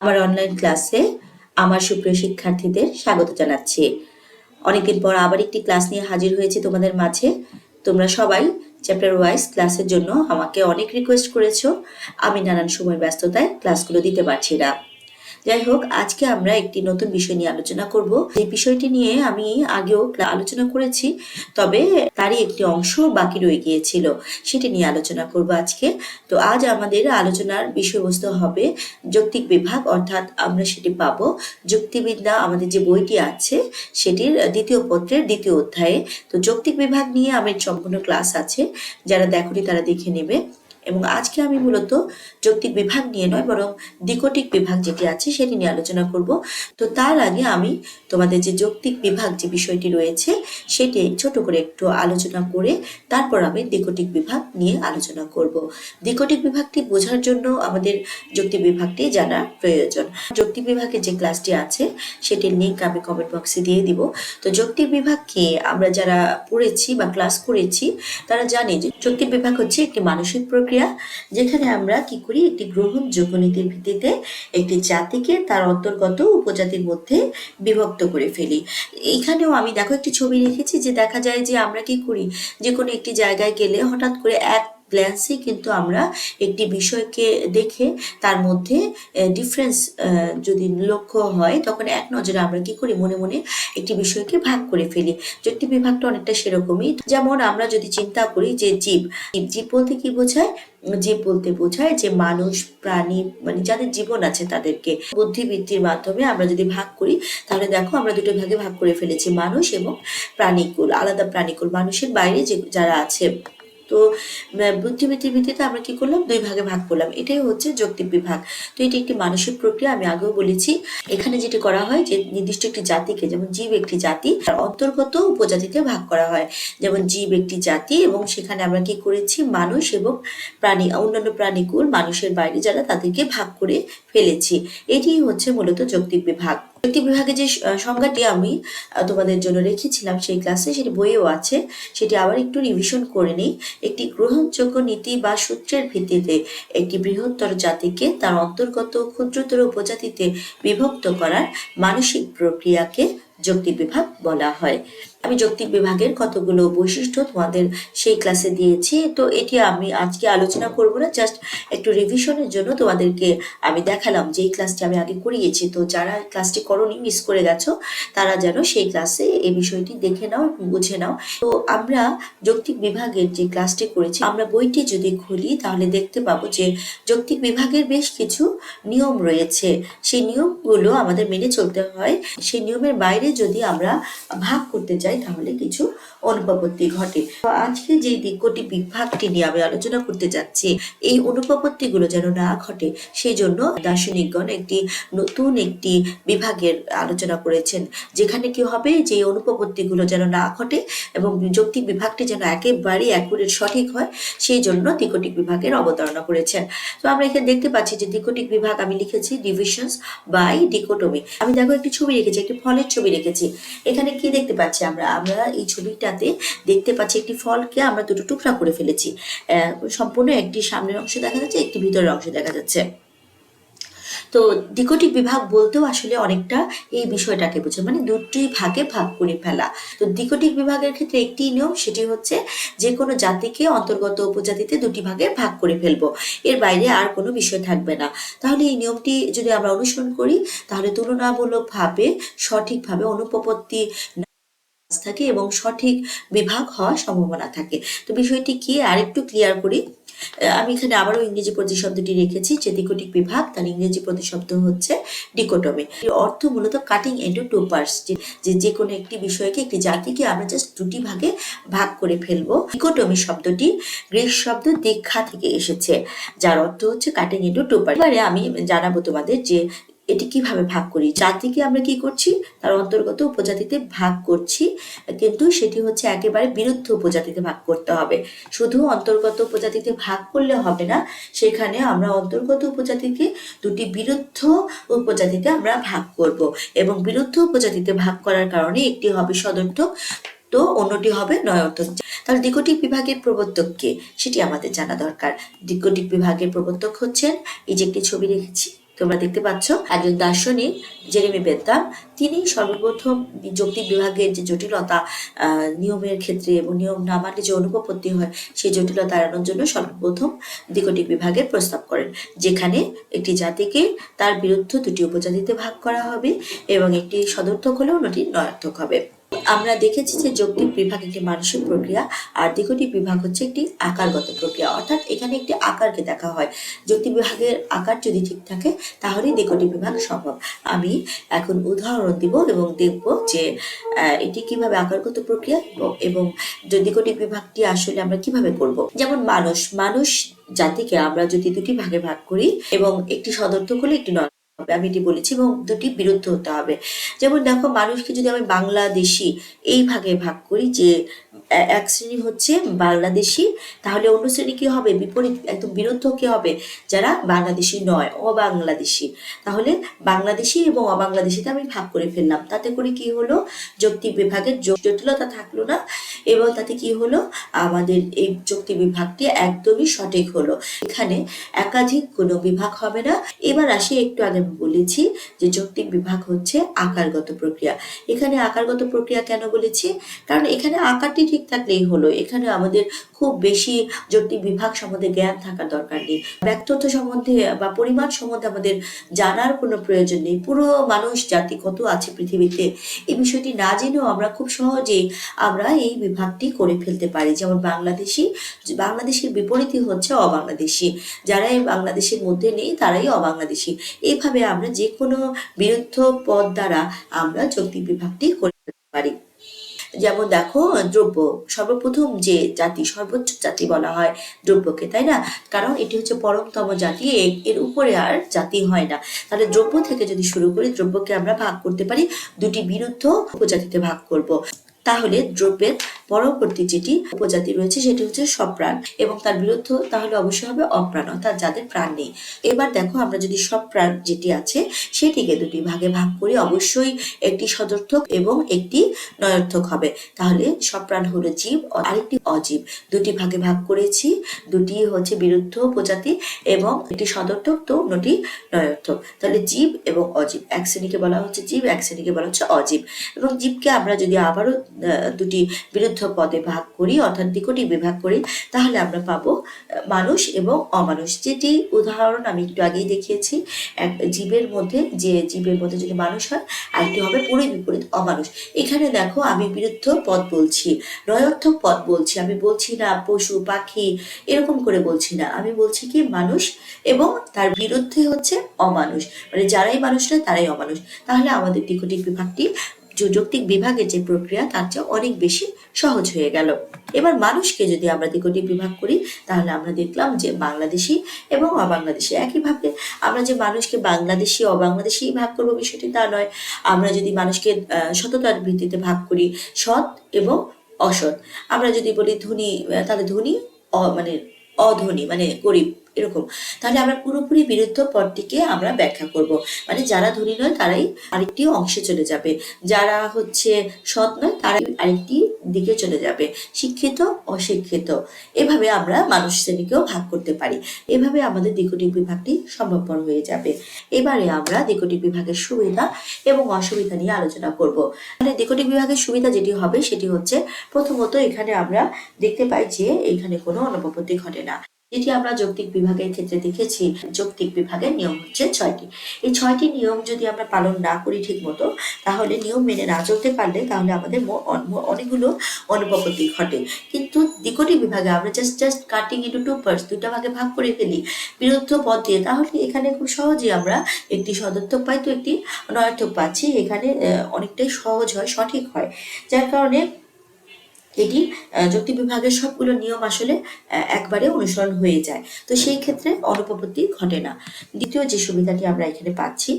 আমার অনলাইন ক্লাসে আমার সুপ্রিয় শিক্ষার্থীদের স্বাগত জানাচ্ছি। অনেকদিন পর আবার একটি ক্লাস নিয়ে হাজির হয়েছে তোমাদের মাঝে। তোমরা সবাই চ্যাপ্টার ওয়াইজ ক্লাসের জন্য আমাকে অনেক রিকোয়েস্ট করেছ। আমি নানান সময় ব্যস্ততায় ক্লাসগুলো দিতে পারছি না। যাই হোক, আজকে আমরা একটি নতুন বিষয় নিয়ে আলোচনা করব। এই বিষয়টি নিয়ে আমি আগেও আলোচনা করেছি, তবে তারই একটি অংশ বাকি রয়ে গিয়েছিল, সেটি নিয়ে আলোচনা করব আজকে। তো আজ আমাদের আলোচনার বিষয়বস্তু হবে যৌক্তিক বিভাগ, অর্থাৎ আমরা সেটি পাবো। যুক্তিবিদ্যা, আমাদের যে বইটি আছে, সেটির দ্বিতীয় পত্রের দ্বিতীয় অধ্যায়ে। তো যৌক্তিক বিভাগ নিয়ে আমার সম্পূর্ণ ক্লাস আছে, যারা দেখনি তারা দেখে নেবে। এবং আজকে আমি মূলত যৌক্তিক বিভাগ নিয়ে নয়, বরং দ্বিকটিক বিভাগ যেটি আছে সেটি নিয়ে আলোচনা করব। তো তার আগে আমি তোমাদের যে যৌক্তিক বিভাগ যে বিষয়টি রয়েছে সেটি ছোট করে একটু আলোচনা করে তারপর আমি দ্বিকটিক বিভাগ নিয়ে আলোচনা করব। দ্বিকটিক বিভাগটি বোঝার জন্য আমাদের যৌক্তিক বিভাগটি জানা প্রয়োজন। যৌক্তিক বিভাগের যে ক্লাসটি আছে সেটির লিঙ্ক আমি কমেন্ট বক্সে দিয়ে দিব। তো যৌক্তিক বিভাগকে আমরা যারা পড়েছি বা ক্লাস করেছি, তারা জানে যে যৌক্তিক বিভাগ হচ্ছে একটি মানসিক প্রক্রিয়া যেখানে আমরা কি করি, একটি গ্রহণযোগ্য নীতির ভিত্তিতে একটি জাতিকে তার অন্তর্গত উপজাতির মধ্যে বিভক্ত করে ফেলি। এখানেও আমি দেখো একটি ছবি রেখেছি যে দেখা যায় যে আমরা কি করি, যে কোনো একটি জায়গায় গেলে হঠাৎ করে এক গ্ল্যান্সে কিন্তু আমরা একটি বিষয়কে দেখে তার মধ্যে ডিফারেন্স যদি লক্ষ্য হয়, তখন এক নজরে আমরা কি করি? মনে মনে একটি বিষয়কে ভাগ করে ফেলি। যুক্তি বিভাগটা অনেকটা সেরকমই। যেমন আমরা যদি চিন্তা করি যে জীব জীব জীব বলতে কি বোঝায়? জীব বলতে বোঝায় যে মানুষ, প্রাণী মানে যাদের জীবন আছে তাদেরকে। বুদ্ধিবৃত্তির মাধ্যমে আমরা যদি ভাগ করি, তাহলে দেখো আমরা দুটো ভাগে ভাগ করে ফেলেছি। মানুষ এবং প্রাণীকুল, আলাদা প্রাণীকুল। মানুষের বাইরে যে, যারা আছে তো বুদ্ধিবৃত্তির ভিত্তিতে আমরা কি করলাম? দুই ভাগে ভাগ করলাম। এটাই হচ্ছে যৌক্তিক বিভাগ। তো এটি একটি মানসিক প্রক্রিয়া, আমি আগেও বলেছি। এখানে যেটি করা হয় যে নির্দিষ্ট একটি জাতিকে, যেমন জীব একটি জাতি, তার অন্তর্গত উপজাতিতে ভাগ করা হয়। যেমন জীব একটি জাতি এবং সেখানে আমরা কি করেছি? মানুষ এবং প্রাণী, অন্যান্য প্রাণীকুল মানুষের বাইরে যারা তাদেরকে ভাগ করে ফেলেছি। এটি হচ্ছে মূলত যৌক্তিক বিভাগ। যৌক্তিক বিভাগে যে সংজ্ঞাটি আমি তোমাদের জন্য রেখেছিলাম সেই ক্লাসে সেটি বইয়েও আছে। সেটি আবার একটু রিভিশন করে নিই। একটি গ্রহণযোগ্য নীতি বা সূত্রের ভিত্তিতে একটি বৃহত্তর জাতিকে তার অন্তর্গত ক্ষুদ্রতর উপজাতিতে বিভক্ত করার মানসিক প্রক্রিয়াকে যৌক্তিক বিভাগ বলা হয়। আমি যৌক্তিক বিভাগের কতগুলো বৈশিষ্ট্য তোমাদের সেই ক্লাসে দিয়েছি, তো এটি আমি আজকে আলোচনা করব না জাস্ট একটু রিভিশনের জন্য তোমাদেরকে আমি দেখালাম যে এই ক্লাসটি আমি আগে করিয়েছি। তো যারা ক্লাসটি করনি মিস করে গেছো, তারা যেন সেই ক্লাসে এই বিষয়টি দেখে নাও বুঝে নাও। তো আমরা যৌক্তিক বিভাগের যে ক্লাসটি করেছি, আমরা বইটি যদি খুলি, তাহলে দেখতে পাবো যে যৌক্তিক বিভাগের বেশ কিছু নিয়ম রয়েছে। সেই নিয়মগুলো আমাদের মেনে চলতে হয়। সেই নিয়মের বাইরে যদি আমরা ভাগ করতে যাই তাহলে কিছু অনুপপত্তি ঘটে। আজকে যে দিকটি বিভাগটি নিয়ে আমি আলোচনা করতে যাচ্ছি, এই অনুপপত্তিগুলো যেন না ঘটে সেই জন্য দার্শনিকগণ একটি নতুন একটি বিভাগের আলোচনা করেছেন, যেখানে কি হবে যে অনুপপত্তিগুলো যেন না ঘটে এবং যৌক্তিক বিভাগটি যেন একেবারে অ্যাকুরেট সঠিক হয় সেই জন্য দ্বিকটিক বিভাগের অবতারণা করেছেন। তো আমরা এখানে দেখতে পাচ্ছি যে দ্বিকটিক বিভাগ আমি লিখেছি ডিভিশনস বাই ডিকোটমি। আমি দেখো একটি ছবি রেখেছি, একটি ফলের ছবি রেখেছি। এখানে কি দেখতে পাচ্ছি আমরা? আমরা এই ছবিটাতে দেখতে পাচ্ছি একটি ফলকে আমরা দুটো টুকরা করে ফেলেছি। সম্পূর্ণ একটি সামনের অংশ দেখা যাচ্ছে, একটি ভিতরের অংশ দেখা যাচ্ছে। তো দ্বিকটিক বিভাগ বলতেও আসলে অনেকটা এই বিষয়টাকে বোঝায়। মানে দুটি ভাগে ভাগ করে ফেলা। তো দ্বিকটিক বিভাগের ক্ষেত্রে একটি নিয়ম, সেটি হচ্ছে যে কোনো জাতিকে অন্তর্গত উপজাতিতে দুটি ভাগে ভাগ করে ফেলব। এর বাইরে আর কোনো বিষয় থাকবে না। তাহলে এই নিয়মটি যদি আমরা অনুসরণ করি, তাহলে তুলনামূলকভাবে সঠিকভাবে অনুপপত্তি থাকে এবং সঠিক বিভাগ হওয়ার সম্ভাবনা থাকে। তো বিষয়টি কি? আরেকটু ক্লিয়ার করি। আমি এখানে আবারও ইংরেজি প্রতিশব্দটি রেখেছি, যে দ্বিকটিক বিভাগ, তার ইংরেজি প্রতিশব্দ হচ্ছে ডিকোটমি। অর্থ মূলত কাটিং ইন্টু টু পার্টস যে যে কোনো একটি বিষয়কে, একটি জাতিকে আমরা জাস্ট দুটি ভাগে ভাগ করে ফেলব। ডিকোটমি শব্দটি গ্রিক শব্দ দীক্ষা থেকে এসেছে, যার অর্থ হচ্ছে কাটিং ইন্টু টু পার্টস এবারে আমি জানাব তোমাদের যে এটি কীভাবে ভাগ করি? জাতিকে আমরা কি করছি? তার অন্তর্গত উপজাতিতে ভাগ করছি, কিন্তু সেটি হচ্ছে একেবারে বিরুদ্ধ উপজাতিতে ভাগ করতে হবে। শুধু অন্তর্গত উপজাতিতে ভাগ করলে হবে না, সেখানে আমরা অন্তর্গত উপজাতিকে, দুটি বিরুদ্ধ উপজাতিতে আমরা ভাগ করব। এবং বিরুদ্ধ উপজাতিতে ভাগ করার কারণে একটি হবে সদর্থক তো অন্যটি হবে নয়র্থক তাহলে দ্বিকটিক বিভাগের প্রবর্তককে সেটি আমাদের জানা দরকার। দ্বিকটিক বিভাগের প্রবর্তক হচ্ছেন, এই যে একটি ছবি রেখেছি তোমরা দেখতে পাচ্ছ, একজন দার্শনিক জেরেমি বেত্তাম তিনি সর্বপ্রথম যৌক্তিক বিভাগের যে জটিলতা নিয়মের ক্ষেত্রে এবং নিয়ম না মানলে যে অনুপপত্তি হয়, সেই জটিলতা এড়ানোর জন্য সর্বপ্রথম দ্বিকটিক বিভাগের প্রস্তাব করেন, যেখানে একটি জাতিকে তার বিরুদ্ধ দুটি উপজাতিতে ভাগ করা হবে এবং একটি সদর্থক হলে অন্যটি নয়ার্থক হবে। আমরা দেখেছি যে যৌক্তিক বিভাগ একটি মানসিক প্রক্রিয়া, আর দ্বিকটিক বিভাগ হচ্ছে একটি আকারগত প্রক্রিয়া। অর্থাৎ এখানে একটি আকারকে দেখা হয়। যৌক্তিক বিভাগের আকার যদি ঠিক থাকে, তাহলেই দ্বিকটিক বিভাগ সম্ভব। আমি এখন উদাহরণ দিব এবং দেখব যে এটি কীভাবে আকারগত প্রক্রিয়া এবং- যে বিভাগটি আসলে আমরা কীভাবে করব। যেমন মানুষ মানুষ জাতিকে আমরা যদি দুটি ভাগে ভাগ করি এবং একটি সদর্থক হলে একটি নয় হবে আমি এটি বলেছি এবং দুটি বিরুদ্ধ হতে হবে। যেমন দেখো, মানুষকে যদি আমি বাংলাদেশি এই ভাগে ভাগ করি যে এক শ্রেণি হচ্ছে বাংলাদেশি, তাহলে অন্য শ্রেণি কি হবে? বিপরীত, একদম বিরুদ্ধ কি হবে? যারা বাংলাদেশি নয়, অবাংলাদেশি। তাহলে বাংলাদেশি এবং অবাংলাদেশিতে আমি ভাগ করে ফেললাম। তাতে করে কি হলো? যৌক্তিক বিভাগের জটিলতা থাকল না এবং তাতে কি হলো? আমাদের এই যুক্তি বিভাগটি একদমই সঠিক হলো। এখানে একাধিক কোনো বিভাগ হবে না। এবার আসি একটু আগে বলেছি যে যৌক্তিক বিভাগ হচ্ছে আকারগত প্রক্রিয়া। এখানে আকারগত প্রক্রিয়া কেন বলেছি? কারণ এখানে আকারটি ঠিক থাকলেই হলো। এখানে আমাদের খুব বেশি যৌক্তিক বিভাগ সম্বন্ধে জ্ঞান থাকার দরকার নেই। ব্যক্তিত্ব সম্বন্ধে বা পরিমাণ সম্বন্ধে আমাদের জানার কোনো প্রয়োজন নেই। পুরো মানুষ, জাতি কত আছে পৃথিবীতে, এই বিষয়টি না জেনেও আমরা খুব সহজেই আমরা এই বিভাগটি করে ফেলতে পারি। যেমন বাংলাদেশি, বাংলাদেশের বিপরীতই হচ্ছে অবাংলাদেশি। যারা এই বাংলাদেশের মধ্যে নেই, তারাই অবাংলাদেশি। এইভাবে আমরা যে কোনো বিরুদ্ধ পদ দ্বারা আমরা যৌক্তিক বিভাগটি করে পারি। যেমন দেখো, দ্রব্য। সর্বপ্রথম যে জাতি, সর্বোচ্চ জাতি বলা হয় দ্রব্যকে, তাই না? কারণ এটি হচ্ছে পরমতম জাতি এর উপরে আর জাতি হয় না। তাহলে দ্রব্য থেকে যদি শুরু করি, দ্রব্যকে আমরা ভাগ করতে পারি, দুটি বিরুদ্ধ উপজাতিতে ভাগ করব। তাহলে দ্রব্যের পরবর্তী যেটি উপজাতি রয়েছে সেটি হচ্ছে সপ্রাণ এবং তার বিরুদ্ধ তাহলে অবশ্যই হবে অপ্রাণ, অর্থাৎ যাদের প্রাণ নেই। এবার দেখো আমরা যদি সপ্রাণ যেটি আছে সেটিকে দুটি ভাগে ভাগ করি, অবশ্যই একটি সদর্থক এবং একটি নয়ার্থক হবে। তাহলে সপ্রাণ হলো জীব, আরেকটি অজীব। দুটি ভাগে ভাগ করেছি, দুটি হচ্ছে বিরুদ্ধ প্রজাতি এবং একটি সদর্থক, তো অন্যটি নয়ার্থক। তাহলে জীব এবং অজীব, এক শ্রেণীকে বলা হচ্ছে জীব, এক শ্রেণীকে বলা হচ্ছে অজীব। এবং জীবকে আমরা যদি আবারও দুটি বিরুদ্ধ পদে ভাগ করি, অর্থাৎ দ্বিকটি বিভাগ করি, তাহলে আমরা পাবো মানুষ এবং অমানুষ। যেটি উদাহরণ আমি একটু আগেই দেখিয়েছি, এক জীবের মধ্যে, যে জীবের মধ্যে যদি মানুষ হয়, আরেকটি হবে পুরো বিপরীত অমানুষ। এখানে দেখো, আমি বিরুদ্ধ পদ বলছি, নয়ার্থক পদ বলছি, আমি বলছি না পশু, পাখি, এরকম করে বলছি না। আমি বলছি কি, মানুষ এবং তার বিরুদ্ধে হচ্ছে অমানুষ। মানে যারাই মানুষ নয়, তারাই অমানুষ। তাহলে আমাদের দ্বিকটিক বিভাগটি যৌক্তিক বিভাগের যে প্রক্রিয়া, তার চেয়ে অনেক বেশি সহজ হয়ে গেল। এবার মানুষকে যদি আমরা দ্বিকটিক বিভাগ করি, তাহলে আমরা দেখলাম যে বাংলাদেশি এবং অবাংলাদেশি একইভাবে আমরা যে মানুষকে বাংলাদেশি, অবাংলাদেশি ভাগ করব বিষয়টি তা নয়। আমরা যদি মানুষকে সততার ভিত্তিতে ভাগ করি, সৎ এবং অসৎ। আমরা যদি বলি ধনী তাহলে ধনী মানে অধনী মানে গরিব। এরকম। তাহলে আমরা পুরোপুরি বিরুদ্ধ পদটিকে আমরা ব্যাখ্যা করব। মানে যারা ধনী নয়, তারাই আরেকটি অংশে চলে যাবে। যারা হচ্ছে সৎ নয়, তারাই আরেকটি দিকে চলে যাবে। শিক্ষিত, অশিক্ষিত। এভাবে আমরা মানুষ শ্রেণীকেও ভাগ করতে পারি। এভাবে আমাদের দ্বিকটিক বিভাগটি সম্ভবপর হয়ে যাবে। এবারে আমরা দ্বিকটিক বিভাগের সুবিধা এবং অসুবিধা নিয়ে আলোচনা করব। মানে দ্বিকটিক বিভাগের সুবিধা যেটি হবে, সেটি হচ্ছে প্রথমত এখানে আমরা দেখতে পাই যে এখানে কোনো অনুপপত্তি ঘটে না। যেটি আমরা যৌক্তিক বিভাগের ক্ষেত্রে দেখেছি, যৌক্তিক বিভাগের নিয়ম হচ্ছে ছয়টি। এই ছয়টি নিয়ম যদি আমরা পালন না করি ঠিক মতো তাহলে নিয়ম মেনে না চলতে পারলে তাহলে আমাদের অনেকগুলো অনুপপত্তি ঘটে। কিন্তু দ্বিকটি বিভাগে আমরা just just cutting into two parts দুটা ভাগে ভাগ করে ফেলি, বিরুদ্ধ পদ দিয়ে, তাহলে এখানে খুব সহজেই আমরা একটি সদর্থক পাই, তো একটি অনর্থক পাচ্ছি। এখানে অনেকটাই সহজ হয়, সঠিক হয়। যার কারণে এটি যুক্তি বিভাগের সবগুলো নিয়ম আসলে একবারে অনুসরণ হয়ে যায়। তো সেই ক্ষেত্রে অনুপপত্তি ঘটে না। দ্বিতীয় যে সুবিধাটি আমরা এখানে পাচ্ছি,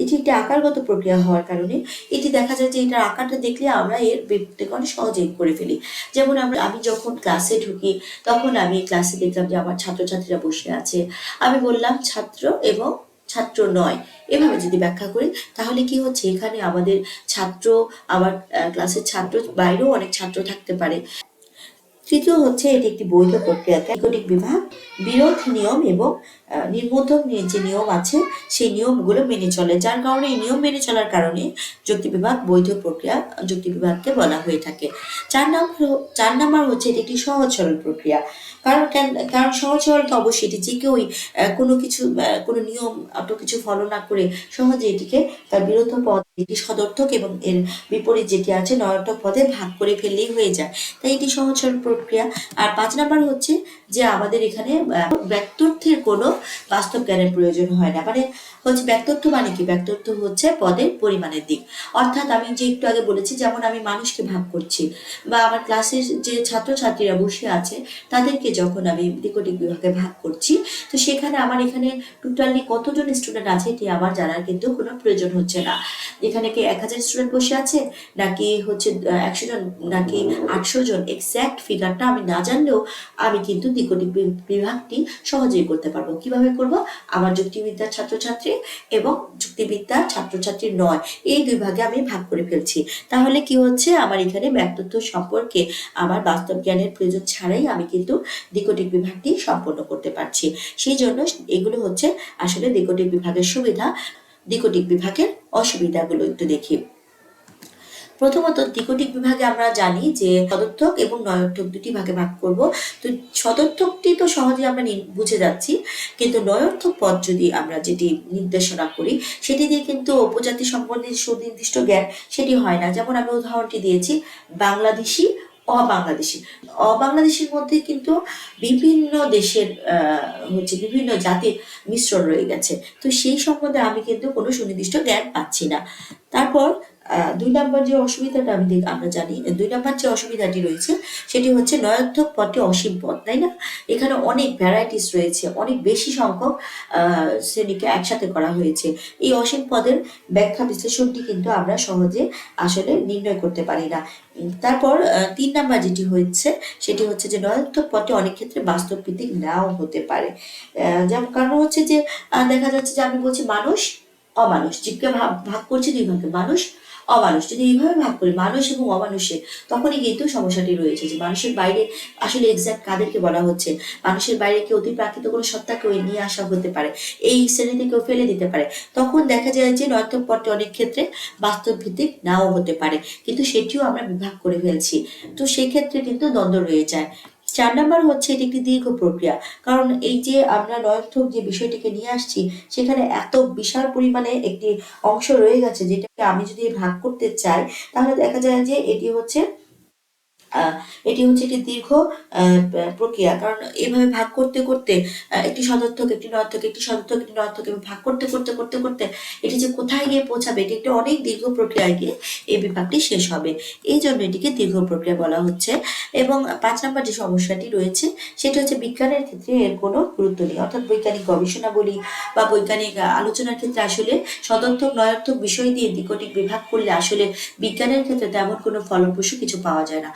এটি একটি আকারগত প্রক্রিয়া হওয়ার কারণে এটি দেখা যায় যে এটার আকারটা দেখলে আমরা এর ব্যক্তিগণ সহজেই করে ফেলি। যেমন আমরা, আমি যখন ক্লাসে ঢুকি, তখন আমি ক্লাসে দেখলাম যে আমার ছাত্রছাত্রীরা বসে আছে। আমি বললাম, ছাত্র এবং ছাত্র নয়। এভাবে যদি ব্যাখ্যা করি, তাহলে কি হচ্ছে? এখানে আমাদের ছাত্র, আবার ক্লাসের ছাত্র বাইরেও অনেক ছাত্র থাকতে পারে। তৃতীয় হচ্ছে এটি একটি বৈধ প্রক্রিয়া বিভাগ, বিরোধ নিয়ম এবং নির্বোধক যে নিয়ম আছে, সেই নিয়মগুলো মেনে চলে। যার কারণে এই নিয়ম মেনে চলার কারণে যুক্তি বিভাগ বৈধ প্রক্রিয়া যুক্তি বিভাগকে বলা হয়ে থাকে। চার হ- চার নাম্বার হচ্ছে এটি একটি সহজ সরল প্রক্রিয়া। কারণ কেন- কারণ সহজ সরল তো অবশ্যই এটি যে কেউই কোনো কিছু কোনো নিয়ম অত কিছু ফলো না করে সহজে এটিকে তার বিরোধ পদ এটি সদর্থক এবং এর বিপরীত যেটি আছে নয়টক পদে ভাগ করে ফেললেই হয়ে যায়। তাই এটি সহজ সরল প্রক্রিয়া। আর পাঁচ নাম্বার হচ্ছে যে আমাদের এখানে ব্যক্তর্থের কোনো বাস্তব জ্ঞানের প্রয়োজন হয় না। মানে হচ্ছে ব্যক্তত্ব মানে কি? ব্যক্তত্ব হচ্ছে পদের পরিমাণের দিক। অর্থাৎ আমি যে একটু আগে বলেছি, যেমন আমি মানুষকে ভাগ করছি বা আমার ক্লাসের যে ছাত্রছাত্রীরা বসে আছে, তাদেরকে যখন আমি দিকটিক বিভাগে ভাগ করছি, তো সেখানে আমার এখানে টোটালি কতজন স্টুডেন্ট আছে এটি আমার জানার কিন্তু কোনো প্রয়োজন হচ্ছে না। এখানে কি এক হাজার স্টুডেন্ট বসে আছে? নাকি হচ্ছে একশো জন, নাকি আটশো জন? এক্স্যাক্ট ফিগারটা আমি না জানলেও আমি কিন্তু দিকটিক বিভাগটি সহজেই করতে পারব। কীভাবে করব? আমার যুক্তিবিদ্যার ছাত্রছাত্রী এবং যুক্তিবিদ্যার ছাত্রছাত্রী নয়। এই দুই ভাগে আমি ভাগ করে ফেলছি। তাহলে কি হচ্ছে? আমার এখানে ব্যক্তিত্ব সম্পর্কে আমার বাস্তব জ্ঞানের প্রয়োজন ছাড়াই আমি কিন্তু দিকটিক বিভাগটি সম্পন্ন করতে পারছি। সেই জন্য এগুলো হচ্ছে আসলে দিকটিক বিভাগের সুবিধা দিকটিক বিভাগের অসুবিধাগুলো একটু দেখি। প্রথমত দিকটিক বিভাগে আমরা জানি যে সদর্থক এবং নয়োর্থক দুটি ভাগে ভাগ করব। তো সদর্থকটি তো সহজে আমরা বুঝে যাচ্ছি, কিন্তু নয়োর্থক পদ যদি আমরা যেটি নির্দেশনা করি, সেটি দিয়ে কিন্তু উপজাতি সম্বন্ধে সুনির্দিষ্ট জ্ঞান, সেটি হয় না। যেমন আমি উদাহরণটি দিয়েছি, বাংলাদেশি, অবাংলাদেশি। অবাংলাদেশের মধ্যে কিন্তু বিভিন্ন দেশের হচ্ছে বিভিন্ন জাতির মিশ্রণ রয়ে গেছে। তো সেই সম্বন্ধে আমি কিন্তু কোনো সুনির্দিষ্ট জ্ঞান পাচ্ছি না। তারপর দুই নম্বর যে অসুবিধাটা আমি আমরা জানি দুই নম্বর যে অসুবিধাটি রয়েছে, সেটি হচ্ছে নয়োর্থক পদটি অসীম পদ, তাই না? এখানে অনেক ভ্যারাইটিস রয়েছে, অনেক বেশি সংখ্যক শ্রেণীকে একসাথে করা হয়েছে। এই অসীম পদের ব্যাখ্যা বিশ্লেষণটি কিন্তু আমরা সহজে আসলে নির্ণয় করতে পারি না। তারপর তিন নাম্বার যেটি হচ্ছে সেটি হচ্ছে যে নয়োর্থক পদটি অনেক ক্ষেত্রে বাস্তব ভিত্তিক নাও হতে পারে। যেমন কারণ হচ্ছে যে দেখা যাচ্ছে যে আমি বলছি মানুষ, অমানুষ, জীবকে ভাগ করছি দুই ভাগে, মানুষ অমানুষ। যদি এইভাবে ভাগ করি, মানুষ এবং অমানুষে তখনই কিন্তু সমস্যাটি রয়েছে যে মানুষের বাইরে আসলে এক্সাক্ট কাদেরকে বলা হচ্ছে? মানুষের বাইরে কেউ অতি প্রাকৃত কোনো সত্তাকেও নিয়ে আসা হতে পারে, এই শ্রেণীতে কেউ ফেলে দিতে পারে। তখন দেখা যায় যে নর্তক পথটি অনেক ক্ষেত্রে বাস্তব ভিত্তিক নাও হতে পারে, কিন্তু সেটিও আমরা বিভাগ করে ফেলছি। তো সেক্ষেত্রে কিন্তু দ্বন্দ্ব রয়ে যায়। চার নাম্বার হচ্ছে এটি একটি দীর্ঘ প্রক্রিয়া। কারণ এই যে আমরা নয়ন্থক যে বিষয়টিকে নিয়ে আসছি, সেখানে এত বিশাল পরিমাণে একটি অংশ রয়ে গেছে, যেটাকে আমি যদি ভাগ করতে চাই, তাহলে দেখা যায় যে এটি হচ্ছে এটি হচ্ছে একটি দীর্ঘ প্রক্রিয়া। কারণ এভাবে ভাগ করতে করতে একটি সদর্থক, একটি নর্থক একটি সদর্থক, একটি নর্থক এবং ভাগ করতে করতে করতে করতে এটি যে কোথায় গিয়ে পৌঁছাবে, এটি একটি অনেক দীর্ঘ প্রক্রিয়ায় গিয়ে এই বিভাগটি শেষ হবে। এই জন্য এটিকে দীর্ঘ প্রক্রিয়া বলা হচ্ছে। এবং পাঁচ নম্বর যে সমস্যাটি রয়েছে, সেটি হচ্ছে বিজ্ঞানের ক্ষেত্রে এর কোনো গুরুত্ব নেই। অর্থাৎ বৈজ্ঞানিক গবেষণা বলি বা বৈজ্ঞানিক আলোচনার ক্ষেত্রে আসলে সদর্থক, নয়ার্থক বিষয় দিয়ে দিকটিক বিভাগ করলে আসলে বিজ্ঞানের ক্ষেত্রে তেমন কোনো ফলপ্রসূ কিছু পাওয়া যায় না।